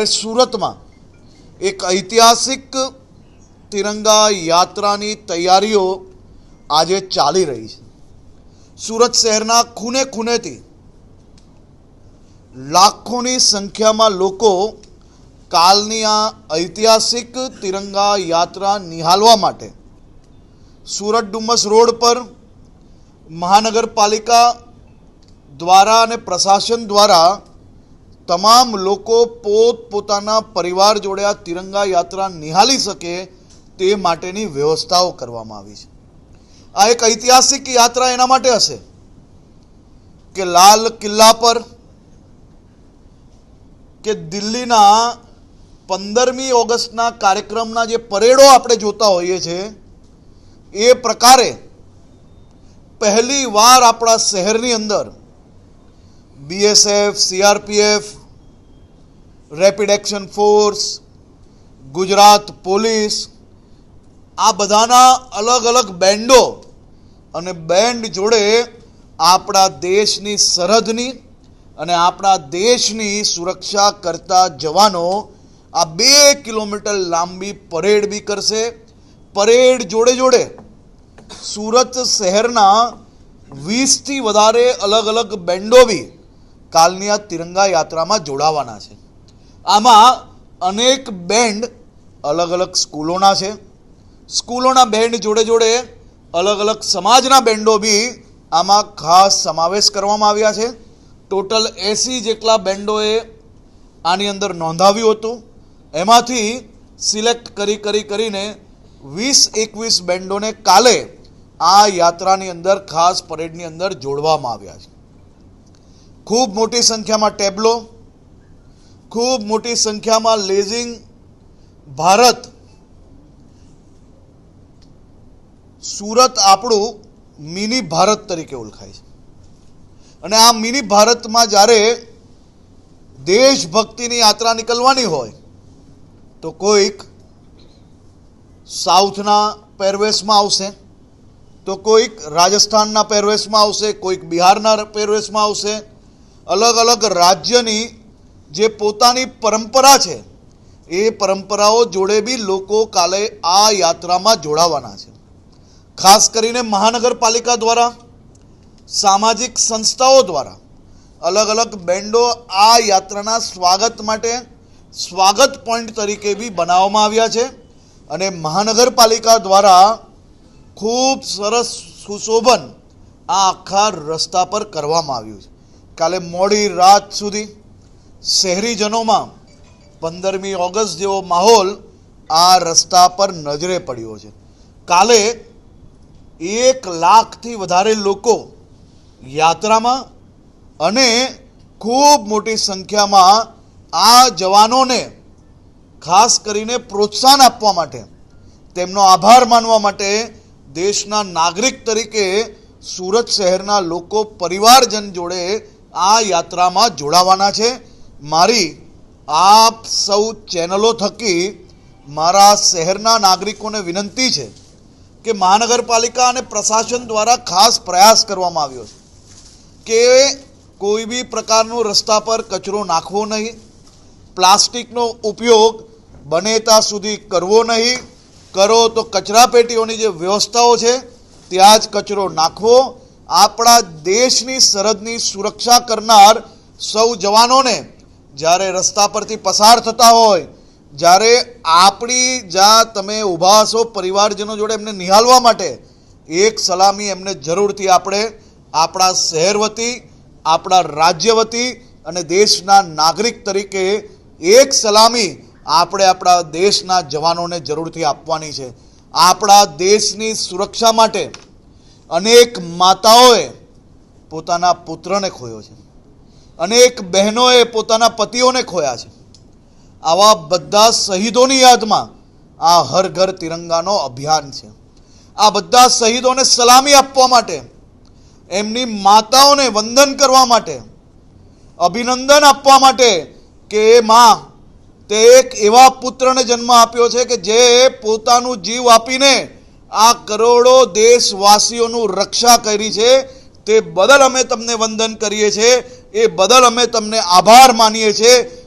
ત્યારે સુરતમાં એક ઐતિહાસિક તિરંગા યાત્રાની તૈયારીઓ આજે ચાલી રહી છે. સુરત શહેરના ખૂને ખૂનેથી લાખોની સંખ્યામાં લોકો કાલની આ ઐતિહાસિક તિરંગા યાત્રા નિહાળવા માટે સુરત ડુમસ રોડ પર મહાનગરપાલિકા દ્વારા અને પ્રશાસન દ્વારા તમામ લોકો પોત પોતાના પરિવાર જોડે આ તિરંગા યાત્રા નિહાળી શકે તે માટેની વ્યવસ્થાઓ કરવામાં આવી છે. આ એક ઐતિહાસિક યાત્રા એના માટે હશે કે લાલ કિલ્લા પર કે દિલ્હીના પંદરમી ઓગસ્ટના કાર્યક્રમના જે પરેડો આપણે જોતા હોઈએ છીએ એ પ્રકારે પહેલી વાર આપણા શહેરની અંદર BSF CRPF rapid action force, Gujarat police, આ બધાના અલગ અલગ બેન્ડો અને બેન્ડ જોડે આપણા દેશની સરહદની અને આપણા દેશની સુરક્ષા કરતા જવાનો આ બે કિલોમીટર લાંબી પરેડ બી કરશે. પરેડ જોડે જોડે સુરત શહેરના વીસથી વધારે અલગ અલગ બેન્ડો બી કાલની આ તિરંગા યાત્રામાં જોડાવાના છે. આમાં અનેક બેન્ડ અલગ અલગ સ્કૂલોના છે. સ્કૂલોના બેન્ડ જોડે જોડે અલગ અલગ સમાજના બેન્ડો બી આમાં ખાસ સમાવેશ કરવામાં આવ્યા છે. ટોટલ એંસી જેટલા બેન્ડોએ આની અંદર નોંધાવ્યું હતું. એમાંથી સિલેક્ટ કરી કરી કરીને વીસ એકવીસ બેન્ડોને કાલે આ યાત્રાની અંદર ખાસ પરેડની અંદર જોડવામાં આવ્યા છે. ખૂબ મોટી સંખ્યામાં ટેબ્લો ખૂબ મોટી સંખ્યામાં લેઝિંગ ભારત સુરત આપણું મિની ભારત તરીકે ઓળખાય છે. અને આ મિની ભારતમાં જ્યારે દેશભક્તિની યાત્રા નીકળવાની હોય તો કોઈક સાઉથના પહેરવેશમાં આવશે, તો કોઈક રાજસ્થાનના પહેરવેશમાં આવશે, કોઈક બિહારના પહેરવેશમાં આવશે, અલગ અલગ રાજ્યની જે પોતાની પરંપરા છે, એ પરંપરાઓ જોડે બી લોકો કાલે આ યાત્રામાં જોડાવાના છે. ખાસ કરીને મહાનગરપાલિકા દ્વારા, સામાજિક સંસ્થાઓ દ્વારા અલગ અલગ બેન્ડો આ યાત્રાના સ્વાગત માટે સ્વાગત પોઈન્ટ તરીકે બી બનાવવામાં આવ્યા છે અને મહાનગરપાલિકા દ્વારા ખૂબ સરસ સુશોભન આ આખા રસ્તા પર કરવામાં આવ્યું છે. કાલે મોડી રાત સુધી શહેરીજનોમાં પંદરમી ઓગસ્ટ જેવો માહોલ આ રસ્તા પર નજરે પડ્યો છે. કાલે એક લાખથી વધારે લોકો યાત્રામાં અને ખૂબ મોટી સંખ્યામાં આ જવાનોને ખાસ કરીને પ્રોત્સાહન આપવા માટે, તેમનો આભાર માનવા માટે દેશના નાગરિક તરીકે સુરત શહેરના લોકો પરિવારજન જોડે આ યાત્રામાં જોડાવાના છે. મારી, આપ સૌ ચેનલો થકી મારા શહેરના નાગરિકોને વિનંતી છે કે મહાનગરપાલિકા અને પ્રશાસન દ્વારા ખાસ પ્રયાસ કરવામાં આવ્યો છે કે કોઈ બી પ્રકારનો રસ્તા પર કચરો નાખવો નહીં, પ્લાસ્ટિકનો ઉપયોગ બને ત્યાં સુધી કરવો નહીં, કરો તો કચરા પેટીઓની જે વ્યવસ્થાઓ છે ત્યાં જ કચરો નાખવો, આપણા દેશની સરહદની સુરક્ષા કરનાર સૌ જવાનોને જ્યારે રસ્તા પરથી પસાર થતા હોય, જ્યારે આપણી જ્યાં તમે ઊભા હશો પરિવારજનો જોડે એમને નિહાળવા માટે, એક સલામી એમને જરૂરથી આપણે, આપણા શહેર વતી, આપણા રાજ્ય વતી અને દેશના નાગરિક તરીકે એક સલામી આપણે આપણા દેશના જવાનોને જરૂરથી આપવાની છે. આપણા દેશની સુરક્ષા માટે અનેક માતાઓએ પોતાના પુત્રને ખોયો છે. અનેક બહેનોએ પોતાના પતિઓને ખોયા છે. આવા બધા શહીદોની યાદમાં આ હર ઘર તિરંગાનો અભિયાન છે. આ બધા શહીદોને સલામી આપવા માટે, એમની માતાઓને વંદન કરવા માટે, અભિનંદન આપવા માટે કે એ માં તે એક એવા પુત્રને જન્મ આપ્યો છે કે જે પોતાનું જીવ આપીને આ કરોડો દેશવાસીઓનું રક્ષા કરી છે. તે બદલ અમે તમને વંદન કરીએ છીએ. એ બદલ અમે તમને આભાર માનીએ છીએ.